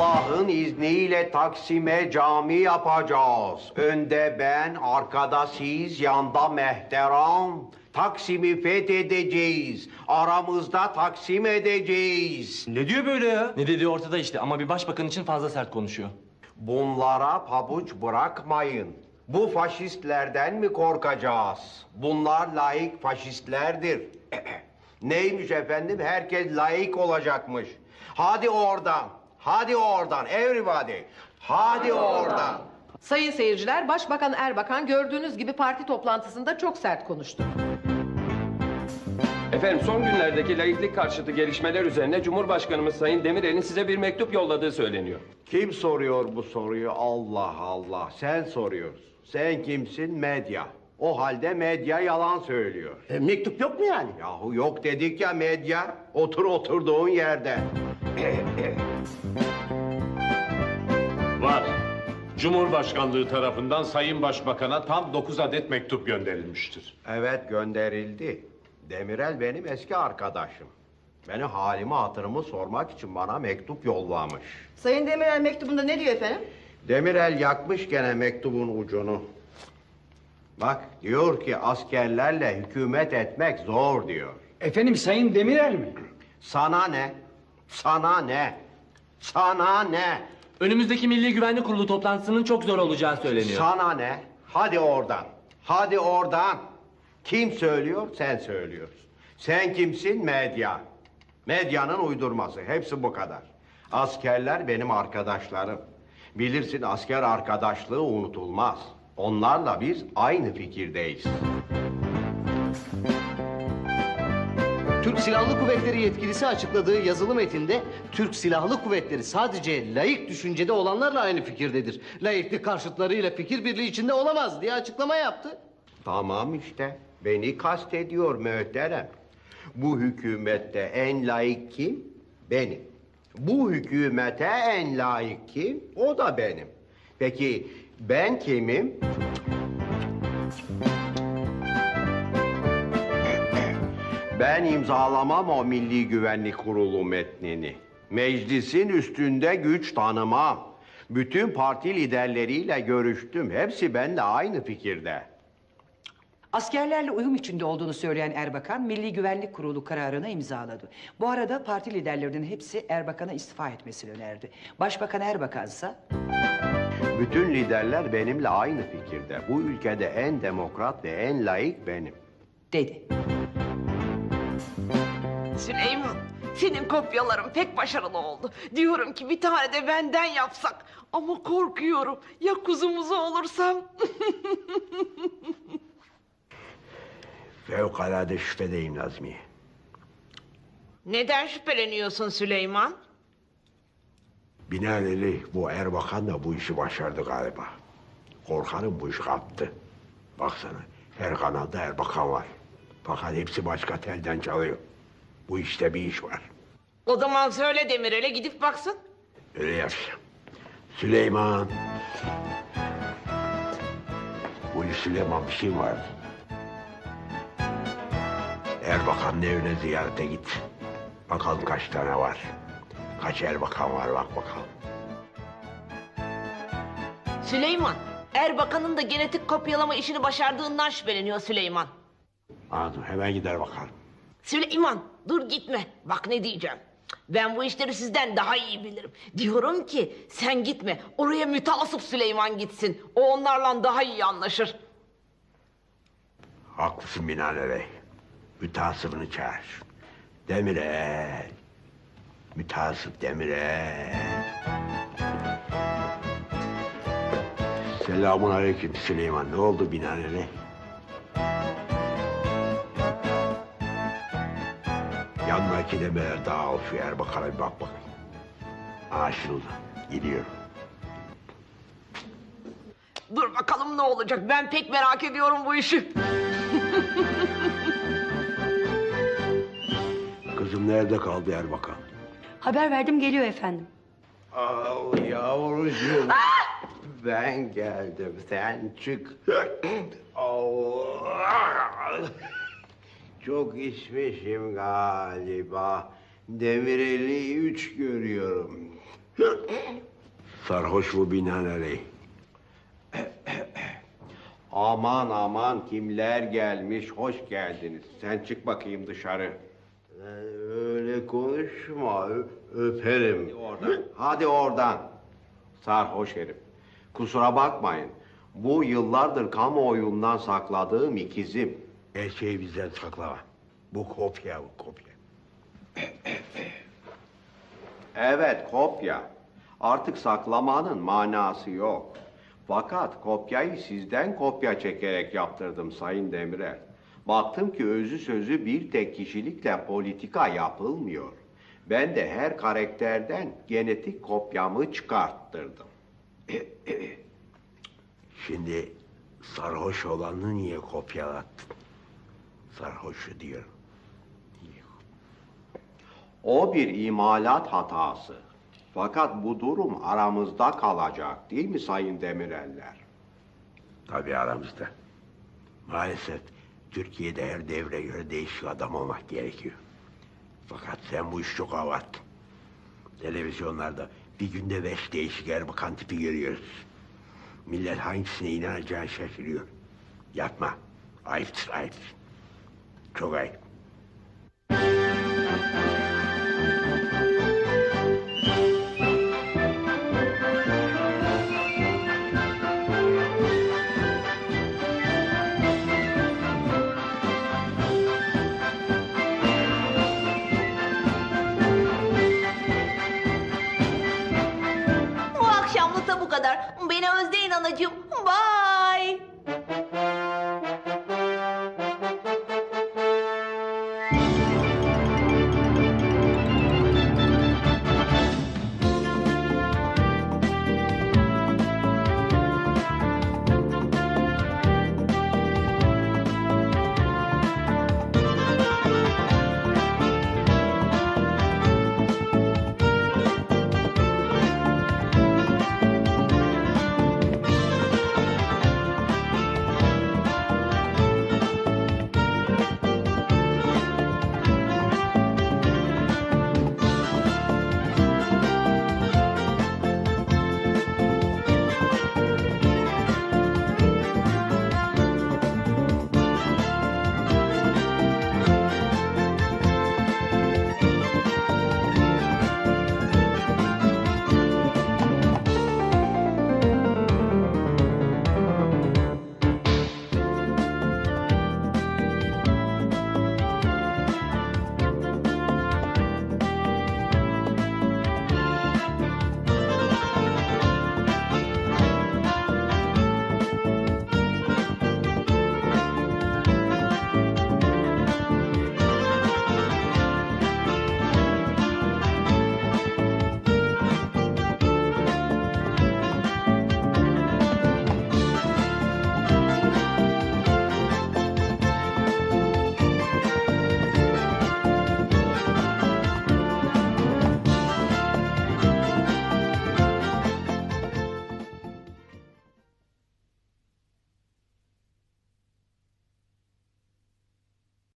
Allah'ın izniyle Taksim'e cami yapacağız. Önde ben, arkada siz, yanda Mehteran. Taksim'i fethedeceğiz. Aramızda Taksim edeceğiz. Ne diyor böyle ya? Ne dediği ortada işte ama bir başbakan için fazla sert konuşuyor. Bunlara pabuç bırakmayın. Bu faşistlerden mi korkacağız? Bunlar laik faşistlerdir. Neymiş efendim? Herkes laik olacakmış. Hadi oradan. Hadi oradan everybody. Hadi oradan. Sayın seyirciler, Başbakan Erbakan gördüğünüz gibi parti toplantısında çok sert konuştu. Efendim son günlerdeki laiklik karşıtı gelişmeler üzerine Cumhurbaşkanımız Sayın Demirel'in size bir mektup yolladığı söyleniyor. Kim soruyor bu soruyu? Allah Allah. Sen soruyorsun. Sen kimsin? Medya. O halde medya yalan söylüyor. E, mektup yok mu yani? Yahu yok dedik ya medya. Otur oturduğun yerde. Cumhurbaşkanlığı tarafından Sayın Başbakan'a tam 9 adet mektup gönderilmiştir. Evet gönderildi. Demirel benim eski arkadaşım. Beni halimi hatırımı sormak için bana mektup yollamış. Sayın Demirel mektubunda ne diyor efendim? Demirel yakmış gene mektubun ucunu. Bak diyor ki askerlerle hükümet etmek zor diyor. Efendim Sayın Demirel mi? Sana ne? Sana ne? Sana ne? Önümüzdeki Milli Güvenlik Kurulu toplantısının çok zor olacağı söyleniyor. Sana ne? Hadi oradan. Hadi oradan. Kim söylüyor? Sen söylüyorsun. Sen kimsin? Medya. Medyanın uydurması. Hepsi bu kadar. Askerler benim arkadaşlarım. Bilirsin asker arkadaşlığı unutulmaz. Onlarla biz aynı fikirdeyiz. Türk Silahlı Kuvvetleri yetkilisi açıkladığı yazılı metinde Türk Silahlı Kuvvetleri sadece layık düşüncede olanlarla aynı fikirdedir. Layıklık karşıtlarıyla fikir birliği içinde olamaz diye açıklama yaptı. Tamam işte. Beni kastediyor mühterem. Bu hükümette en layık kim? Benim. Bu hükümete en layık kim? O da benim. Peki ben kimim? Ben imzalamam o Milli Güvenlik Kurulu metnini. Meclisin üstünde güç tanımam. Bütün parti liderleriyle görüştüm. Hepsi benimle aynı fikirde. Askerlerle uyum içinde olduğunu söyleyen Erbakan, Milli Güvenlik Kurulu kararını imzaladı. Bu arada parti liderlerinin hepsi Erbakan'a istifa etmesini önerdi. Başbakan Erbakan ise Bütün liderler benimle aynı fikirde. Bu ülkede en demokrat ve en layık benim. dedi. Süleyman, senin kopyaların pek başarılı oldu. Diyorum ki bir tane de benden yapsak. Ama korkuyorum. Ya kuzumuzu olursam? Fevkalade şüphedeyim Nazmiye. Neden şüpheleniyorsun Süleyman? Binaenaleyh bu Erbakan da bu işi başardı galiba. Korkanım bu işi kaptı. Baksana her kanalda Erbakan var. Fakat hepsi başka telden çalıyor. Bu işte bir iş var. O zaman söyle Demirel'e gidip baksın. Öyle yapacağım. Süleyman. Bu Süleyman bir şey vardı. Erbakan'ın evine ziyarete git. Bakalım kaç tane var. Kaç Erbakan var bak bakalım. Süleyman, Erbakan'ın da genetik kopyalama işini başardığından şüpheleniyor Süleyman. Anladım hemen gider bakalım. Süleyman, dur gitme. Bak ne diyeceğim. Ben bu işleri sizden daha iyi bilirim. Diyorum ki sen gitme. Oraya müteasıp Süleyman gitsin. O onlarla daha iyi anlaşır. Haklısın binaenaleyh. Mütasıbını çağır. Demirel. Mütasip Demirel. Selamun aleyküm Süleyman. Ne oldu? Yanındaki demeler daha al şu Erbakan'a bir bak bakayım. Anlaşıldı. Gidiyorum. Dur bakalım ne olacak. Ben pek merak ediyorum bu işi. Kızım nerede kaldı Erbakan? Haber verdim geliyor efendim. Al yavrucuğum. Ben geldim. Sen çık. Allah. Çok içmişim galiba. Demireli üç görüyorum. Sarhoş bu binaenaleyh. aman aman kimler gelmiş, hoş geldiniz. Sen çık bakayım dışarı. Öyle konuşma, öperim. Oradan. Hadi oradan. Sarhoş herif. Kusura bakmayın. Bu yıllardır kamuoyundan sakladığım ikizim. Her şeyi bizden saklama. Bu kopya, bu kopya. Evet, kopya. Artık saklamanın manası yok. Fakat kopyayı sizden kopya çekerek yaptırdım Sayın Demirel. Baktım ki özü sözü bir tek kişilikle politika yapılmıyor. Ben de her karakterden genetik kopyamı çıkarttırdım. Şimdi sarhoş olanı niye kopyalattın? Sarhoşu diyorum. O bir imalat hatası. Fakat bu durum aramızda kalacak değil mi Sayın Demireller? Tabii aramızda. Maalesef Türkiye'de her devre göre değişik adam olmak gerekiyor. Fakat sen bu işi çok abarttın. Televizyonlarda bir günde beş değişik erbakan tipi görüyoruz. Millet hangisine inanacağını şaşırıyor. Yapma. Ayıptır, ayıptır. Çok ayıp. Bu da bu kadar. Beni özleyin anacığım. Bye.